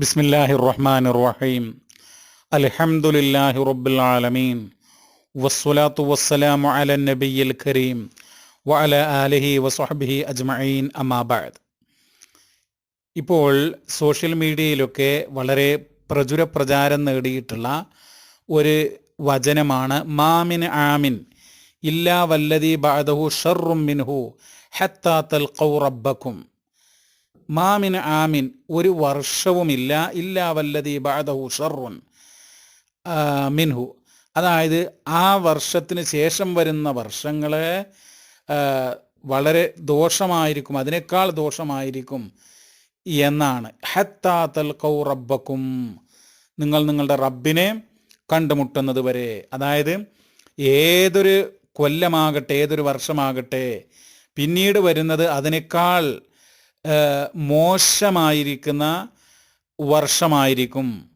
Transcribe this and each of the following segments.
ബിസ്മില്ലാഹി റഹ്മാൻ റഹീം അലഹമുല്ലാഹി റബ്ബുൽ ആലമീൻ വസ്സലാത്തു വസ്സലാമു അല നബിയിൽ കരീം. വഅല ആലിഹി വസ്ഹബിഹി അജ്മഈൻ. അമാബാദ് ഇപ്പോൾ സോഷ്യൽ മീഡിയയിലൊക്കെ വളരെ പ്രചുര പ്രചാരം നേടിയിട്ടുള്ള ഒരു വചനമാണ് മാമിൻ ആമിൻ. ഇല്ലാ വല്ലതി ബാദഹു ഷർറും മിൻഹു ഹത്താത്തൽ കൗറബക്കും മാമിൻ ആമിൻ ഒരു വർഷവുമില്ല. ഇല്ലാ വല്ലതി ബാദഹു ഷറുൻ മിൻഹു. അതായത് ആ വർഷത്തിന് ശേഷം വരുന്ന വർഷങ്ങളെ വളരെ ദോഷമായിരിക്കും അതിനേക്കാൾ ദോഷമായിരിക്കും എന്നാണ്. ഹത്താ കൗ റബ്ബക്കും നിങ്ങൾ നിങ്ങളുടെ റബ്ബിനെ കണ്ടുമുട്ടുന്നത് വരെ. അതായത് ഏതൊരു കൊല്ലമാകട്ടെ ഏതൊരു വർഷമാകട്ടെ പിന്നീട് വരുന്നത് അതിനേക്കാൾ മോശമായിരിക്കുന്ന വർഷമായിരിക്കും.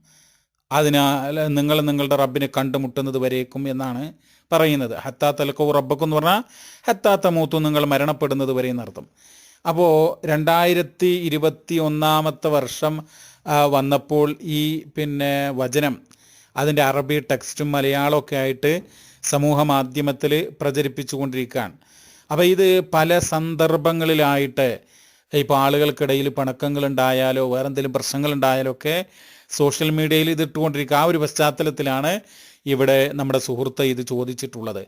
അതിനാൽ നിങ്ങൾ നിങ്ങളുടെ റബ്ബിനെ കണ്ടുമുട്ടുന്നത് വരേക്കും എന്നാണ് പറയുന്നത്. ഹത്താ തലക്കോ റബ്ബക്കും എന്ന് പറഞ്ഞാൽ ഹത്താത്ത മൂത്തു നിങ്ങൾ മരണപ്പെടുന്നത് വരെ എന്നർത്ഥം. അപ്പോൾ രണ്ടായിരത്തി ഇരുപത്തി ഒന്നാമത്തെ വർഷം വന്നപ്പോൾ ഈ പിന്നെ വചനം അതിന്റെ അറബി ടെക്സ്റ്റും മലയാളമൊക്കെ ആയിട്ട് സമൂഹ മാധ്യമത്തിൽ പ്രചരിപ്പിച്ചു കൊണ്ടിരിക്കുകയാണ് അപ്പോൾ ഇത് പല സന്ദർഭങ്ങളിലായിട്ട് ഇപ്പോൾ ആളുകൾക്കിടയിൽ പിണക്കങ്ങളുണ്ടായാലോ വേറെ എന്തെങ്കിലും പ്രശ്നങ്ങളുണ്ടായാലോ ഒക്കെ സോഷ്യൽ മീഡിയയിൽ ഇത് ഇട്ടുകൊണ്ടിരിക്കുക. ആ ഒരു പശ്ചാത്തലത്തിലാണ് ഇവിടെ നമ്മുടെ സുഹൃത്ത് ഇത് ചോദിച്ചിട്ടുള്ളത്.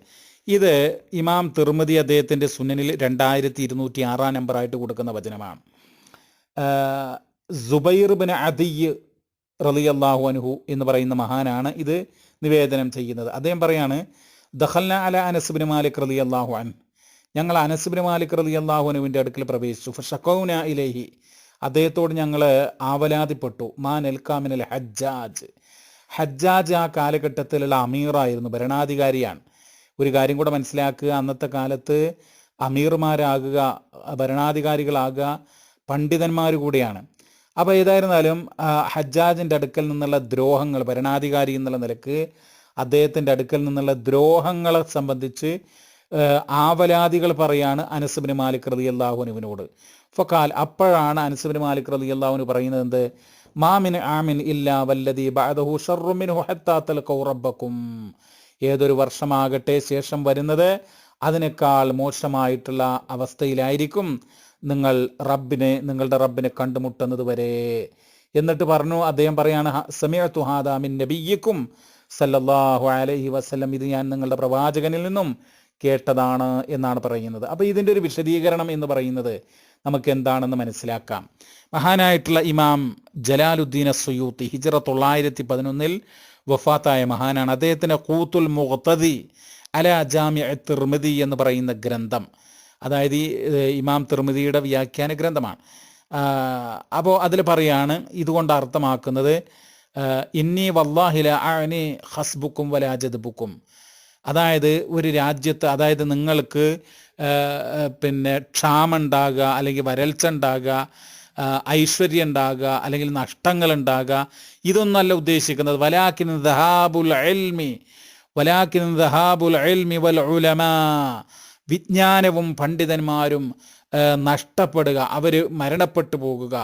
ഇത് ഇമാം തിർമതി അദ്ദേഹത്തിന്റെ സുന്നനിൽ രണ്ടായിരത്തി ഇരുന്നൂറ്റി ആറാം നമ്പറായിട്ട് കൊടുക്കുന്ന വചനമാണ്. ജുബൈർ ബിൻ അദിയ് റലി അള്ളാഹു അനുഹു എന്ന് പറയുന്ന മഹാനാണ് ഇത് നിവേദനം ചെയ്യുന്നത്. അദ്ദേഹം പറയാണ് ദഹൽന അല അനസ് ബിൻ മാലിക് അള്ളാഹു അൻ ഞങ്ങൾ അനസ് ബിൻ മാലിക് റതി അള്ളാഹുനുവിന്റെ അടുക്കൽ പ്രവേശിച്ചു. ഫഷക്കൗന ഇലേഹി. അദ്ദേഹത്തോട് ഞങ്ങൾ ആവലാതിപ്പെട്ടു. മാ നെൽക്കാമിനൽ ഹജ്ജാജ്. ഹജ്ജാജ് ആ കാലഘട്ടത്തിലുള്ള അമീറായിരുന്നു ഭരണാധികാരിയാണ്. ഒരു കാര്യം കൂടെ മനസ്സിലാക്കുക അന്നത്തെ കാലത്ത് അമീർമാരാകുക ഭരണാധികാരികളാകുക പണ്ഡിതന്മാർ കൂടിയാണ്. അപ്പോൾ ഏതായിരുന്നാലും ഹജ്ജാജിന്റെ അടുക്കൽ നിന്നുള്ള ദ്രോഹങ്ങൾ ഭരണാധികാരി എന്നുള്ള നിലയ്ക്ക് അദ്ദേഹത്തിന്റെ അടുക്കൽ നിന്നുള്ള ദ്രോഹങ്ങളെ സംബന്ധിച്ച് ആ, ആവലാതികൾ പറയാണ് അനസുബിന് മാലിക് റതി അള്ളാഹുനുവിനോട് ഫക്കാൽ അപ്പോഴാണ് അനസുബിന് മാലിക് റതി അള്ളാഹുന് പറയുന്നത് എന്ത്? മാമിൻ ആമിൻ ഇല്ലാ വല്ലതി ബഅദഹു റബ്ബക്കും. ഏതൊരു വർഷമാകട്ടെ ശേഷം വരുന്നത് അതിനേക്കാൾ മോശമായിട്ടുള്ള അവസ്ഥയിലായിരിക്കും നിങ്ങൾ റബ്ബിനെ നിങ്ങളുടെ റബ്ബിനെ കണ്ടുമുട്ടുന്നത് വരെ. എന്നിട്ട് പറഞ്ഞു അദ്ദേഹം പറയാണ് സമയത്തു ഹാദാമിൻ നബിയ്യക്കും സല്ലല്ലാഹു അലൈഹി വസല്ലം. ഇത് ഞാൻ നിങ്ങളുടെ പ്രവാചകനിൽ നിന്നും കേട്ടതാണ് എന്നാണ് പറയുന്നത്. അപ്പോൾ ഇതിന്റെ ഒരു വിശദീകരണം എന്ന് പറയുന്നത് നമുക്ക് എന്താണെന്ന് മനസ്സിലാക്കാം. മഹാനായിട്ടുള്ള ഇമാം ജലാലുദ്ദീൻ സുയൂത്തി ഹിജറ തൊള്ളായിരത്തി പതിനൊന്നിൽ വഫാത്തായ മഹാനാണ്. അദ്ദേഹത്തിന്റെ കൂത്തുൽ മുഖത്തതി അല ജാമ്യ തിർമിതി എന്ന് പറയുന്ന ഗ്രന്ഥം. അതായത് ഇമാം തിർമിതിയുടെ വ്യാഖ്യാന ഗ്രന്ഥമാണ്. അപ്പോൾ അതിൽ പറയാണ് ഇതുകൊണ്ട് അർത്ഥമാക്കുന്നത് ഇന്നി വല്ലാഹില അനി ഹസ്ബുക്കും വലാജദ്ബുക്കും അതായത് ഒരു രാജ്യത്ത് അതായത് നിങ്ങൾക്ക് പിന്നെ ക്ഷാമം ഉണ്ടാകുക അല്ലെങ്കിൽ വരൾച്ച ഉണ്ടാകുക ഐശ്വര്യം ഉണ്ടാകുക അല്ലെങ്കിൽ നഷ്ടങ്ങൾ ഉണ്ടാകുക ഇതൊന്നല്ല ഉദ്ദേശിക്കുന്നത്. വലാക്കിൻ ദഹാബുൽ എൽമി വലാക്കിൻ ദഹാബുൽ എൽമി വൽ ഉലമാ വിജ്ഞാനവും പണ്ഡിതന്മാരും നഷ്ടപ്പെടുക അവർ മരണപ്പെട്ടു പോകുക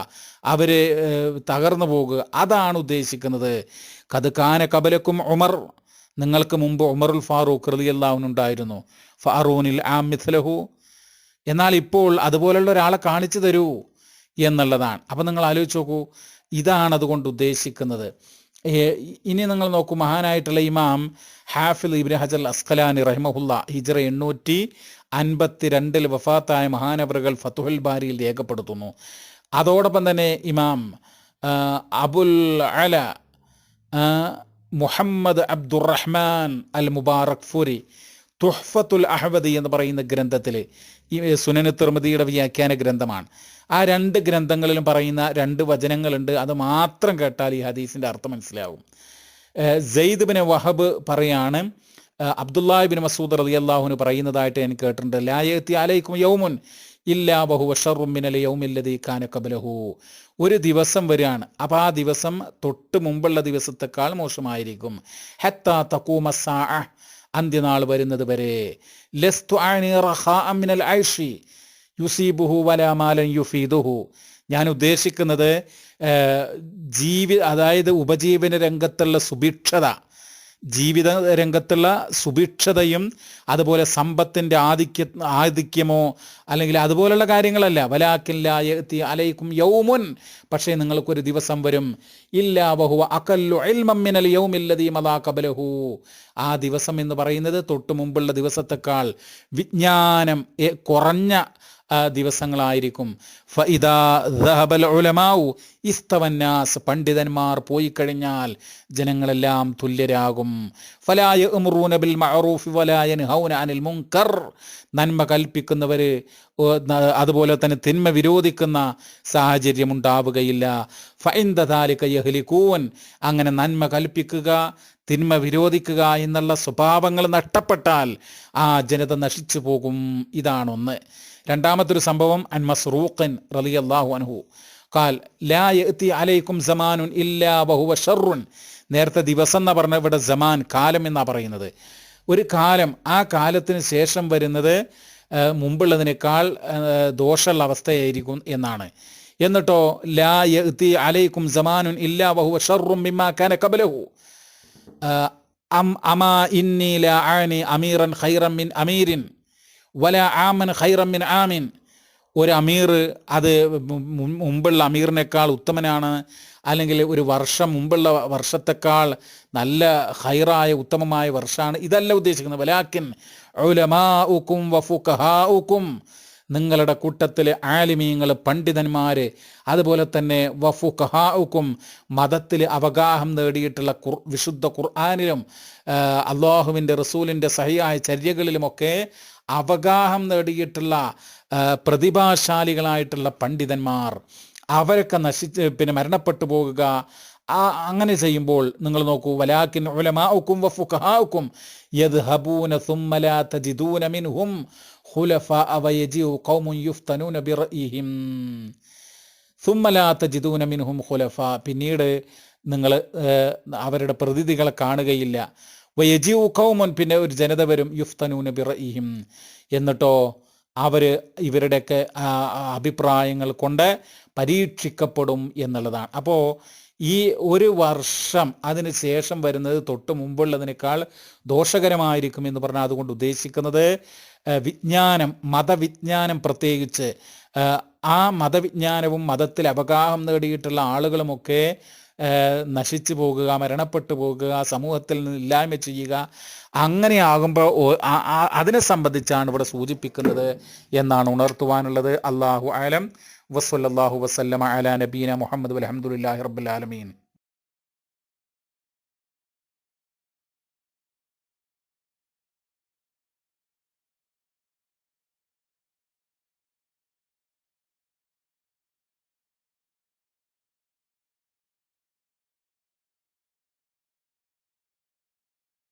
അവർ തകർന്നു പോകുക അതാണ് ഉദ്ദേശിക്കുന്നത്. കത് കബലക്കും ഉമർ നിങ്ങൾക്ക് മുമ്പ് ഉമറുൽ ഫാറൂഖ് റലിയല്ലാവുന്നുണ്ടായിരുന്നു ഫാറൂനിൽ ആ മിഥലഹു എന്നാൽ ഇപ്പോൾ അതുപോലെയുള്ള ഒരാളെ കാണിച്ചു തരൂ എന്നുള്ളതാണ്. അപ്പം നിങ്ങൾ ആലോചിച്ച് നോക്കൂ ഇതാണ് അതുകൊണ്ട് ഉദ്ദേശിക്കുന്നത്. ഇനി നിങ്ങൾ നോക്കൂ മഹാനായിട്ടുള്ള ഇമാം ഹാഫിൽ ഇബ്നു ഹജൽ അസ്കലാനി റഹ്മഹുല്ല ഹിജറ എണ്ണൂറ്റി അൻപത്തി രണ്ടിൽ വഫാത്തായ മഹാനവറുകൾ ഫത്തുഹുൽ ബാരിയിൽ രേഖപ്പെടുത്തുന്നു. അതോടൊപ്പം തന്നെ ഇമാം അബുൽ അല മുഹമ്മദ് അബ്ദുറഹ്മാൻ അൽ മുബാറക് ഫുരി തുഹ്ഫത്തുൽ അഹ്വദി എന്ന് പറയുന്ന ഗ്രന്ഥത്തിൽ ഈ സുനന് തിർമതിയുടെ വ്യാഖ്യാന ഗ്രന്ഥമാണ്. ആ രണ്ട് ഗ്രന്ഥങ്ങളിലും പറയുന്ന രണ്ട് വചനങ്ങളുണ്ട്. അത് മാത്രം കേട്ടാൽ ഈ ഹദീസിന്റെ അർത്ഥം മനസ്സിലാവും. സെയ്ദ് ബിൻ വഹബ് പറയാണ് അബ്ദുല്ലാഹിബിൻ അബ്ദുല്ലാഹി ബിൻ മസൂദ് റതി അള്ളാഹുന് പറയുന്നതായിട്ട് ഞാൻ കേട്ടിട്ടുണ്ട്. ലായത്തി അലൈക്കും യൗമുൻ. ഇല്ലാ ബഹു വഷറുമിനലെ യൗമില്ലതി കാന ഒരു ദിവസം വരികയാണ് അപ്പോൾ ആ ദിവസം തൊട്ട് മുമ്പുള്ള ദിവസത്തെക്കാൾ മോശമായിരിക്കും. ഹത്താ തക്കൂമ സാ അന്ത്യനാൾ വരുന്നത് വരെ. ലസ്തു ആനി റഖാഅ മിനൽ ഐഷി യുസീബുഹു വലാമാലൻ യുഫീദുഹു. ഞാൻ ഉദ്ദേശിക്കുന്നത് ജീവി അതായത് ഉപജീവന രംഗത്തുള്ള സുഭിക്ഷത ജീവിത രംഗത്തുള്ള സുഭിക്ഷതയും അതുപോലെ സമ്പത്തിന്റെ ആധിക്യ ആധിക്യമോ അല്ലെങ്കിൽ അതുപോലെയുള്ള കാര്യങ്ങളല്ല. വലാക്കില്ല യഅ്തി അലൈക്കും യൗമുൻ. പക്ഷേ നിങ്ങൾക്കൊരു ദിവസം വരും. ഇല്ലാ ബഹുവ അകല്ലു ഇൽമം യൗമില്ലതീ മതാ കബലഹു ആ ദിവസം എന്ന് പറയുന്നത് തൊട്ടു മുമ്പുള്ള ദിവസത്തെക്കാൾ വിജ്ഞാനം കുറഞ്ഞ ദിവസങ്ങളായിരിക്കും. ഇസ്തവന്നാസ് പണ്ഡിതന്മാർ പോയി കഴിഞ്ഞാൽ ജനങ്ങളെല്ലാം തുല്യരാകും. ഫലായ ബിൽ മഅറൂഫി വലായ അനിൽ മുൻകർ. നന്മ കൽപ്പിക്കുന്നവർ അതുപോലെ തന്നെ തിന്മ വിരോധിക്കുന്ന സാഹചര്യം ഉണ്ടാവുകയില്ല. ഫൈന്ദാലിക യഹ്ലിക്കൂൻ അങ്ങനെ നന്മ കൽപ്പിക്കുക തിന്മ വിരോധിക്കുക എന്നുള്ള സ്വഭാവങ്ങൾ നഷ്ടപ്പെട്ടാൽ ആ ജനത നശിച്ചു പോകും. ഇതാണൊന്ന്. രണ്ടാമത്തൊരു സംഭവം അൻ മസ്റൂഖൻ റലി അള്ളാഹു അനുഹു കാൽ ലാ എത്തി അലൈക്കും സമാനുൻ ഇല്ലാ ബഹുവ ഷറുൻ നേരത്തെ ദിവസം എന്ന് പറഞ്ഞ ഇവിടെ സമാൻ കാലം എന്നാണ് പറയുന്നത്. ഒരു കാലം ആ കാലത്തിന് ശേഷം വരുന്നത് മുമ്പുള്ളതിനേക്കാൾ ദോഷമുള്ള അവസ്ഥയായിരിക്കും എന്നാണ്. എന്നിട്ടോ ലാ എത്തി അലൈക്കും സമാനുൻ ഇല്ലാ ബഹുവ ഷറും ഇമ്മാ കന കബലഹു അം അമാ ഇന്നി ലാ ആനി അമീറൻ ഹൈറം മിൻ അമീരിൻ. വല ആമൻ ഹൈറമ്മിൻ ആമിൻ. ഒരു അമീർ അത് മുമ്പുള്ള അമീറിനേക്കാൾ ഉത്തമനാണ്. അല്ലെങ്കിൽ ഒരു വർഷം മുമ്പുള്ള വർഷത്തെക്കാൾ നല്ല ഹൈറായ ഉത്തമമായ വർഷമാണ് ഇതല്ല ഉദ്ദേശിക്കുന്നത്. വലാക്കിൻ ഔലമാ ഉക്കും വഫുക്കഹാ ഉക്കും നിങ്ങളുടെ കൂട്ടത്തിലെ ആലിമീങ്ങൾ പണ്ഡിതന്മാർ അതുപോലെ തന്നെ വഫു കഹാവുക്കും മതത്തിൽ അവഗാഹം നേടിയിട്ടുള്ള കുർ വിശുദ്ധ ഖുർആാനിലും അള്ളാഹുവിന്റെ റസൂലിന്റെ സഹിയായ ചര്യകളിലുമൊക്കെ അവഗാഹം നേടിയിട്ടുള്ള പ്രതിഭാശാലികളായിട്ടുള്ള പണ്ഡിതന്മാർ അവരൊക്കെ നശിച്ച് പിന്നെ മരണപ്പെട്ടു പോകുക ആ അങ്ങനെ ചെയ്യുമ്പോൾ നിങ്ങൾ നോക്കൂ വലാക്കിൻ ഉലമാഉക്കും വഫുഖാക്കും യത് ഹബൂന ലാ തജിദൂന മിൻഹും ഹുലഫ വയജിഉ ഖൗമുൻ യുഫ്തനൂന ബിറഇഹിം. സുമ്മ ലാ തജിദൂന മിൻഹും ഹുലഫ പിന്നീട് നിങ്ങൾ അവരുടെ പ്രതിനിധികളെ കാണുകയില്ല. വയജിഉ കൗമൻ പിന്നെ ഒരു ജനത വരും യുഫ്തനൂന ബിറഇഹിം എന്നിട്ടോ അവർ ഇവരുടെയൊക്കെ അഭിപ്രായങ്ങൾ കൊണ്ട് പരീക്ഷിക്കപ്പെടും എന്നുള്ളതാണ്. അപ്പോൾ ഈ ഒരു വർഷം അതിന് ശേഷം വരുന്നത് തൊട്ട് മുമ്പുള്ളതിനേക്കാൾ ദോഷകരമായിരിക്കും എന്ന് പറഞ്ഞാൽ അതുകൊണ്ട് ഉദ്ദേശിക്കുന്നത് വിജ്ഞാനം മതവിജ്ഞാനം പ്രത്യേകിച്ച് ആ, മതവിജ്ഞാനവും മതത്തിൽ അവഗാഹം നേടിയിട്ടുള്ള ആളുകളുമൊക്കെ നശിച്ചു പോകുക മരണപ്പെട്ടു പോകുക സമൂഹത്തിൽ നിന്ന് ഇല്ലായ്മ ചെയ്യുക അങ്ങനെയാകുമ്പോൾ അതിനെ സംബന്ധിച്ചാണ് ഇവിടെ സൂചിപ്പിക്കുന്നത് എന്നാണ് ഉണർത്തുവാനുള്ളത്. അള്ളാഹു ആലം വസ്വല്ലാഹു വസ്ലമ അല നബീന മുഹമ്മദ് അലഹമുല്ലാഹി റബ്ബുലാലമീൻ